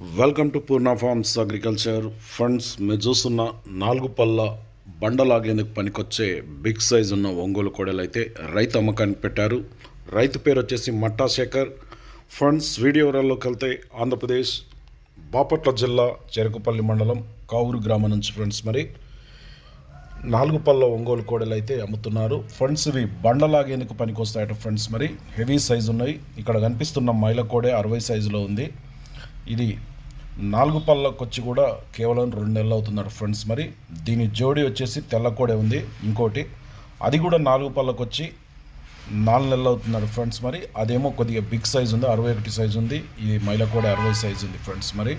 Welcome to Poorna farms agriculture funds మీరు చూస్తున్న నాలుగు పళ్ళ బండలాగేందుకు పనికొచ్చే బిగ్ సైజ్ ఉన్న ఒంగోలు కోడలు అయితే రైతు అమ్మకానికి పెట్టారు. రైతు పేరు వచ్చేసి మట్టా శేఖర్. ఫండ్స్ వీడియో వివరాల్లోకి వెళ్తే ఆంధ్రప్రదేశ్ బాపట్ల జిల్లా చెరుకుపల్లి మండలం కావూరు గ్రామం నుంచి ఫ్రెండ్స్ మరి. నాలుగు పళ్ళ ఒంగోలు కోడలు అయితే అమ్ముతున్నారు. ఫ్రెండ్స్ ఇవి బండలాగేందుకు పనికొస్తాయట ఫ్రెండ్స్ మరి. హెవీ సైజు ఉన్నాయి. ఇక్కడ కనిపిస్తున్న మైల కోడే అరవై సైజులో ఉంది. ఇది నాలుగు పళ్ళకు వచ్చి కూడా కేవలం రెండు నెలలు అవుతున్నాడు ఫ్రెండ్స్ మరి దీని జోడి వచ్చేసి తెల్లకోడే ఉంది. ఇంకోటి అది కూడా నాలుగు పళ్ళకు వచ్చి నాలుగు నెలలు అవుతున్నాడు ఫ్రెండ్స్ మరి అదేమో కొద్దిగా బిగ్ సైజ్ ఉంది అరవై ఒకటి సైజ్ ఉంది. ఇది మైలకోడ అరవై సైజ్ ఉంది ఫ్రెండ్స్ మరి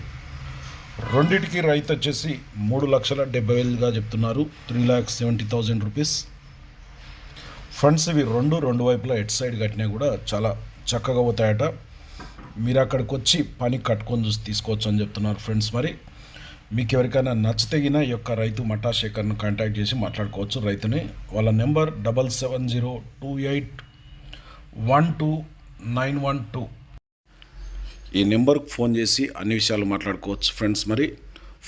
రెండింటికి రైతు వచ్చేసి మూడు లక్షల డెబ్బై వేలుగా చెప్తున్నారు. Three lakhs seventy thousand rupees friends ఇవి రెండు రెండు వైపులా ఎట్ సైడ్ కట్టినా కూడా చాలా చక్కగా పోతాయట. మీరు అక్కడికి వచ్చి పని కట్టుకొని చూసి తీసుకోవచ్చు అని చెప్తున్నారు ఫ్రెండ్స్ మరి. మీకు ఎవరికైనా నచ్చతగిన ఈ యొక్క రైతు మఠా శేఖర్ను కాంటాక్ట్ చేసి మాట్లాడుకోవచ్చు రైతుని. వాళ్ళ number double seven zero two eight one two nine one two. ఈ నెంబర్కి ఫోన్ చేసి అన్ని విషయాలు మాట్లాడుకోవచ్చు ఫ్రెండ్స్ మరి.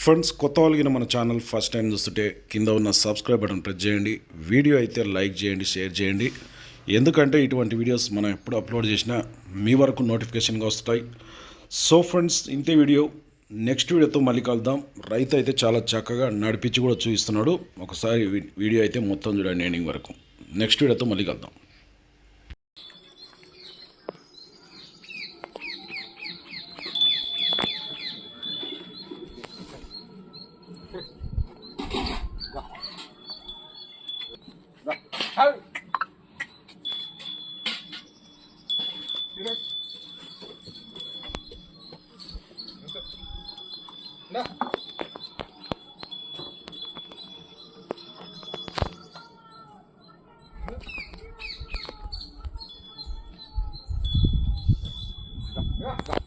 ఫ్రెండ్స్ కొత్త వాళ్ళగిన మన ఛానల్ ఫస్ట్ టైం చూస్తుంటే కింద ఉన్న సబ్స్క్రైబ్ బటన్ ప్రెస్ చేయండి. వీడియో అయితే లైక్ చేయండి షేర్ చేయండి. ఎందుకంటే ఇటువంటి వీడియోస్ మనం ఎప్పుడు అప్లోడ్ చేసినా మీ వరకు నోటిఫికేషన్గా వస్తాయి. సో ఫ్రెండ్స్ ఇంతే వీడియో నెక్స్ట్ వీడియోతో మళ్ళీ కలుద్దాం. రైతు అయితే చాలా చక్కగా నడిపించి కూడా చూపిస్తున్నాడు. ఒకసారి వీడియో అయితే మొత్తం చూడండి ఎండింగ్ వరకు. నెక్స్ట్ వీడియోతో మళ్ళీ కలుద్దాం. 나. 야, 야.